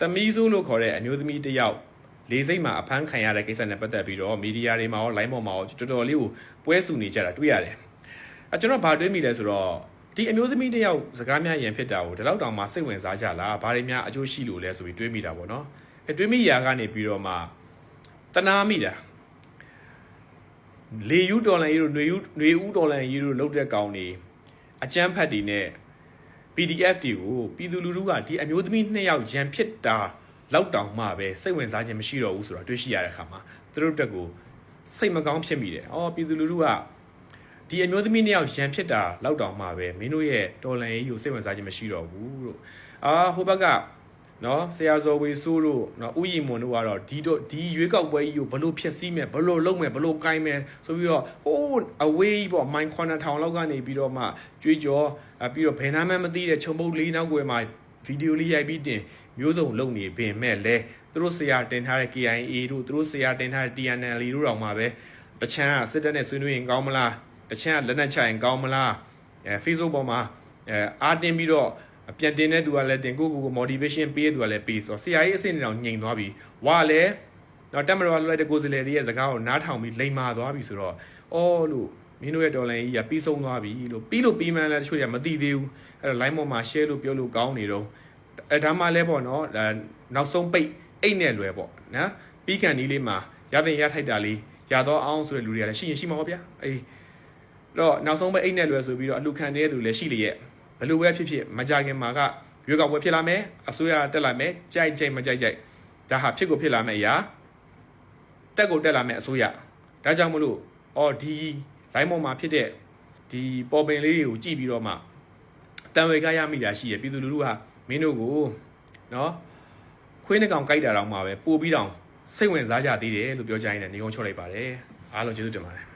သမီးဆိုးလို့ခေါ်တဲ့အမျိုးသမီးတစ်ယောက်လေးစိတ်မှာအဖမ်းခံရတဲ့ကိစ္စနဲ့ပတ်သက်ပြီးတော့မီဒီယာတွေမှာရော line ပေါ်မှာရောတော်တော်လေးကိုပွဲဆူနေကြတာတွေ့ရတယ်။အဲကျွန်တော်ဗာတွေးမိလဲဆိုတော့ဒီအမျိုးသမီးတစ်ယောက်စကားများရင်ဖြစ်တာကိုဒီလောက်တောင်မှစိတ်ဝင်စားကြလားဘာတွေများအကျိုးရှိလို့လဲဆိုပြီးတွေးမိတာပေါ့နော်။အဲတွေးမိရာကနေပြီးတော့မှတနာမိတာလေယူဒေါ်လာကြီးတို့ຫນွေယူຫນွေဦးဒေါ်လာကြီးတို့လောက်တဲ့ကောင်နေအကျန်းဖတ်တွေနဲ့ PDF တွေကိုပြည်သူလူထုကဒီအမျိုးသမီးနှစ်ယောက်ရန်ဖြစ်တာလောက်တောင်မှပဲစိတ်ဝင်စားခြင်းမရှိတော့ဘူးဆိုတော့တွေ့ရှိရတဲ့အခါမှာသူတို့တက်ကိုစိတ်မကောင်းဖြစ်မိတယ်။အော်ပြည်သူလူထုကဒီအမျိုးသမီးနှစ်ယောက်ရန်ဖြစ်တာလောက်တောင်မှပဲမင်းတို့ရဲ့တော်လန်ရေးကိုစိတ်ဝင်စားခြင်းမရှိတော့ဘူးလို့အာဟိုဘက်က နော်ဆရာဇော်ဝေဆိုးတို့နော်ဥယျာဉ်မွန်တို့ကတော့ဒီတော့ဒီရွေးကောက်ပွဲကြီးကိုဘလို့ဖျက်ဆီးမယ်ဘလို့လုပ်မယ်ဘလို့ကိုင်းမယ်ဆိုပြီးတော့ဟိုးအဝေးပေါ့မိုင်9000လောက်ကနေပြီးတော့မှကြွေးကြောအပြီးတော့ဘယ်နာမှမသိတဲ့ခြုံပုတ်လေးနောက်ွယ်မှာဗီဒီယိုလေးရိုက်ပြီးတင်မျိုးစုံလုပ်နေပင်မဲ့လဲသူတို့ဆရာတင်ထားတဲ့ KIA တို့သူတို့ဆရာတင်ထားတဲ့ TNL တို့တောင်မှပဲတချမ်းကစစ်တပ်နဲ့ဆွေးနွေးရင်ကောင်းမလားတချမ်းကလက်နက်ချရင်ကောင်းမလားအဲ Facebook ပေါ်မှာအဲအားတင်ပြီးတော့ ပြန်တင်တဲ့သူကလည်းတင်ကိုကိုကို motivation ပေးတဲ့သူကလည်းပေးဆိုတော့ဆရာကြီးအစ်စ်နေတော့ညင်သွားပြီဝါလည်းတော့တက်မတော်လွှဲတဲ့ကိုယ်စလေတွေရဲ့စကားကိုနားထောင်ပြီးလိန်မာသွားပြီဆိုတော့အော်လို့မင်းတို့ရဲ့ဒေါ်လာကြီးကပြီးဆုံးသွားပြီလို့ပြီးလို့ပြီးမှန်းလည်းတချို့ကမသိသေးဘူးအဲ့တော့ line ပေါ်မှာ share လို့ပြောလို့ကောင်းနေတော့အဲဒါမှလည်းပေါ့နော်ဒါနောက်ဆုံးပိတ်အိတ်နဲ့လွယ်ပေါ့နော်ပြီးကန်ဒီလေးမှာရတဲ့ရထိုက်တာလေးရတော့အောင်ဆိုတဲ့လူတွေကလည်းရှိရင်ရှိမှာပေါ့ဗျာအေးတော့နောက်ဆုံးပဲအိတ်နဲ့လွယ်ဆိုပြီးတော့အလူခံတဲ့သူလည်းရှိလျက် ဘယ်လိုပဲဖြစ်ဖြစ်မကြခင်မှာကရွေးကောက်ပွဲဖြစ်လာမယ်အစိုးရတက်လာမယ်ကြိုက်ကြိုက်မကြိုက်ကြိုက်ဒါဟာဖြစ်ကိုဖြစ်လာမယ်အရာတက်ကိုတက်လာမယ်အစိုးရဒါကြောင့်မလို့အော်ဒီ line ပေါ်မှာဖြစ်တဲ့ဒီပေါ်ပင်လေးတွေကိုကြည့်ပြီးတော့မှတံဝေကရမိတာရှိရပြည်သူလူထုဟာမင်းတို့ကိုနော်ခွေးနှကောင်ကြိုက်တာတော့မှပဲပို့ပြီးတော့စိတ်ဝင်စားကြသေးတယ်လို့ပြောကြရင်လည်းနေကုန်းချော့လိုက်ပါတယ်အားလုံးကျေးဇူးတင်ပါတယ်